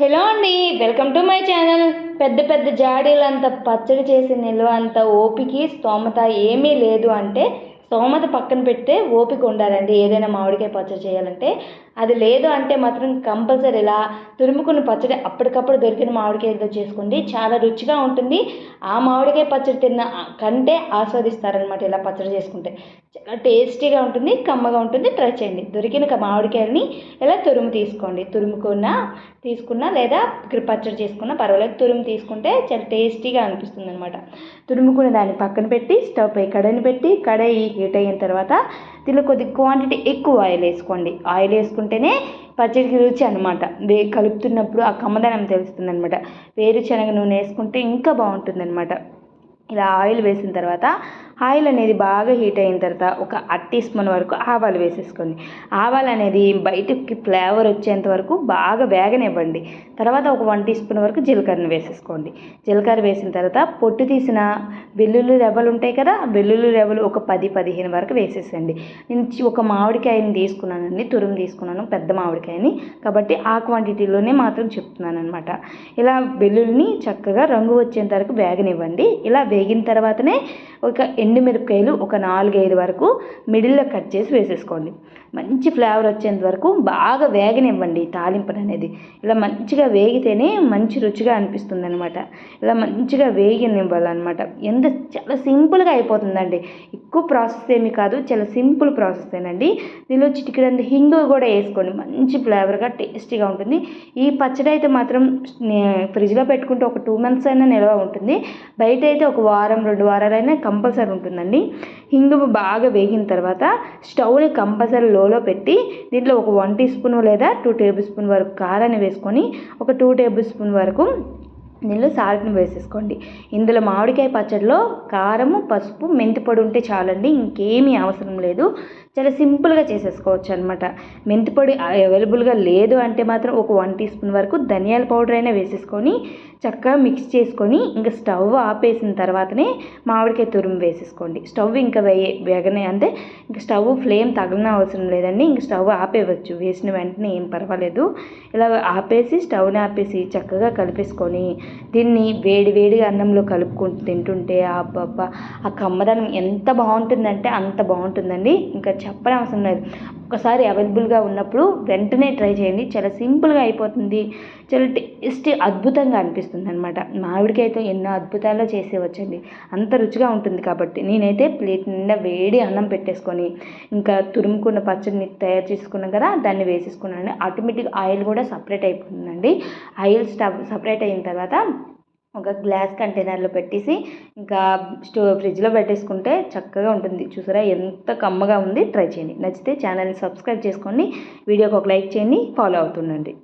Hello అండి welcome to my channel. పెద్ద పెద్ద జాడీలంత పచ్చడి చేసి నిల్వ అంత ఓపిక స్తోమత ఏమీ లేదు అంటే స్తోమత పక్కన పెడితే ఓపిక ఉండాలండి. ఏదైనా మామిడికాయ పచ్చడి చేయాలంటే అది లేదు అంటే మాత్రం కంపల్సరీ ఇలా తురుముకున్న పచ్చడి అప్పటికప్పుడు దొరికిన మామిడికాయతో చేసుకోండి. చాలా రుచిగా ఉంటుంది. ఆ మామిడికాయ పచ్చడి తిన్న కంటే ఆస్వాదిస్తారనమాట ఇలా పచ్చడి చేసుకుంటే. చాలా టేస్టీగా ఉంటుంది కమ్మగా ఉంటుంది. ట్రై చేయండి. దొరికిన మామిడికాయలని ఇలా తురుము తీసుకోండి. తురుముకున్న తీసుకున్నా లేదా పచ్చడి చేసుకున్నా పర్వాలేదు. తురుము తీసుకుంటే చాలా టేస్టీగా అనిపిస్తుంది అనమాట తురుముకున్న దాన్ని పక్కన పెట్టి స్టవ్ పై కడాయిని పెట్టి కడాయి హీట్ అయిన తర్వాత దీనిలో కొద్ది క్వాంటిటీ ఎక్కువ ఆయిల్ వేసుకోండి. ఆయిల్ వేసుకుంటేనే పచ్చడికి రుచి అనమాట వే కలుపుతున్నప్పుడు ఆ కమ్మదనం తెలుస్తుంది అనమాట వేరుశనగ నూనె వేసుకుంటే ఇంకా బాగుంటుంది అనమాట ఇలా ఆయిల్ వేసిన తర్వాత ఆయిల్ అనేది బాగా హీట్ అయిన తర్వాత ఒక అర టీ స్పూన్ వరకు ఆవాలు వేసేసుకోండి. ఆవాలు అనేది బయటకి ఫ్లేవర్ వచ్చేంత వరకు బాగా వేగనివ్వండి. తర్వాత ఒక వన్ టీ స్పూన్ వరకు జీలకర్రను వేసేసుకోండి. జీలకర్ర వేసిన తర్వాత పొట్టు తీసిన వెల్లుల్లి రెవ్వలు ఉంటాయి కదా వెల్లుల్లి రెవ్వలు ఒక పది పదిహేను వరకు వేసేసండి. నేను ఒక మామిడికాయని తీసుకున్నానండి తురుము తీసుకున్నాను పెద్ద మామిడికాయని. కాబట్టి ఆ క్వాంటిటీలోనే మాత్రం చెప్తున్నాను అనమాట ఇలా వెల్లుల్లిని చక్కగా రంగు వచ్చేంత వరకు వేగనివ్వండి. ఇలా వేగిన తర్వాతనే ఒక ఎండుమిరపకాయలు ఒక నాలుగైదు వరకు మిడిల్లో కట్ చేసి వేసేసుకోండి. మంచి ఫ్లేవర్ వచ్చేంత వరకు బాగా వేగనివ్వండి తాలింపుని అనేది. ఇలా మంచిగా వేగితేనే మంచి రుచిగా అనిపిస్తుంది అనమాట ఇలా మంచిగా వేగనివ్వాలన్నమాట. ఎంత చాలా సింపుల్గా అయిపోతుందండి. ఎక్కువ ప్రాసెస్ ఏమీ కాదు చాలా సింపుల్ ప్రాసెసేనండి దీనిలో చిటికెడంత హింగు కూడా వేసుకోండి. మంచి ఫ్లేవర్గా టేస్టీగా ఉంటుంది. ఈ పచ్చడి అయితే మాత్రం ఫ్రిడ్జ్లో పెట్టుకుంటే ఒక టూ మంత్స్ అయినా నిల్వ ఉంటుంది. బయట అయితే ఒక వారం రెండు వారాలైనా కంపల్సరీ ఉంటుందండి. హింగు బాగా వేగిన తర్వాత స్టవ్ని కంపల్సరీ లోలో పెట్టి దీంట్లో ఒక వన్ టీ స్పూన్ లేదా టూ టేబుల్ స్పూన్ వరకు కారాన్ని వేసుకొని ఒక టూ టేబుల్ స్పూన్ వరకు దీనిలో సాల్ట్ని వేసేసుకోండి. ఇందులో మామిడికాయ పచ్చడిలో కారము పసుపు మెంతి పొడి ఉంటే చాలండి. ఇంకేమీ అవసరం లేదు. చాలా సింపుల్గా చేసేసుకోవచ్చు అనమాట మెంతి పొడి అవైలబుల్గా లేదు అంటే మాత్రం ఒక వన్ టీ స్పూన్ వరకు ధనియాల పౌడర్ అయినా వేసేసుకొని చక్కగా మిక్స్ చేసుకొని ఇంకా స్టవ్ ఆపేసిన తర్వాతనే మామిడికాయ తురుము వేసేసుకోండి. స్టవ్ ఇంకా వేయ వేగనే అంటే ఇంకా స్టవ్ ఫ్లేమ్ తగలన అవసరం లేదండి. ఇంకా స్టవ్ ఆపేయవచ్చు. వేసిన వెంటనే ఏం పర్వాలేదు. ఇలా ఆపేసి స్టవ్ని ఆపేసి చక్కగా కలిపేసుకొని దీన్ని వేడి వేడిగా అన్నంలో కలుపుకుంటూ తింటుంటే అబ్బబ్బా! ఆ కమ్మదనం ఎంత బాగుంటుందంటే అంత బాగుంటుందండి. ఇంకా చెప్పడం అవసరం లేదు. ఒకసారి అవైలబుల్గా ఉన్నప్పుడు వెంటనే ట్రై చేయండి. చాలా సింపుల్గా అయిపోతుంది. చాలా టేస్టీ అద్భుతంగా అనిపిస్తుంది అనమాట మామిడికాయతో ఎన్నో అద్భుతాల్లో చేసేవచ్చండి అంత రుచిగా ఉంటుంది కాబట్టి నేనైతే ప్లేట్ నిండా వేడి అన్నం పెట్టేసుకొని ఇంకా తురుముకున్న పచ్చడిని తయారు చేసుకున్నాం కదా దాన్ని వేసేసుకున్నాను. ఆటోమేటిక్ ఆయిల్ కూడా సపరేట్ అయిపోతుందండి. ఆయిల్ స్టవ్ సపరేట్ అయిన తర్వాత ఒక గ్లాస్ కంటైనర్లో పెట్టేసి ఇంకా స్టో ఫ్రిడ్జ్లో పెట్టేసుకుంటే చక్కగా ఉంటుంది. చూసారా ఎంత కమ్మగా ఉంది. ట్రై చేయండి. నచ్చితే ఛానల్ని సబ్స్క్రైబ్ చేసుకోండి. వీడియోకి ఒక లైక్ చేయండి. ఫాలో అవుతుండండి.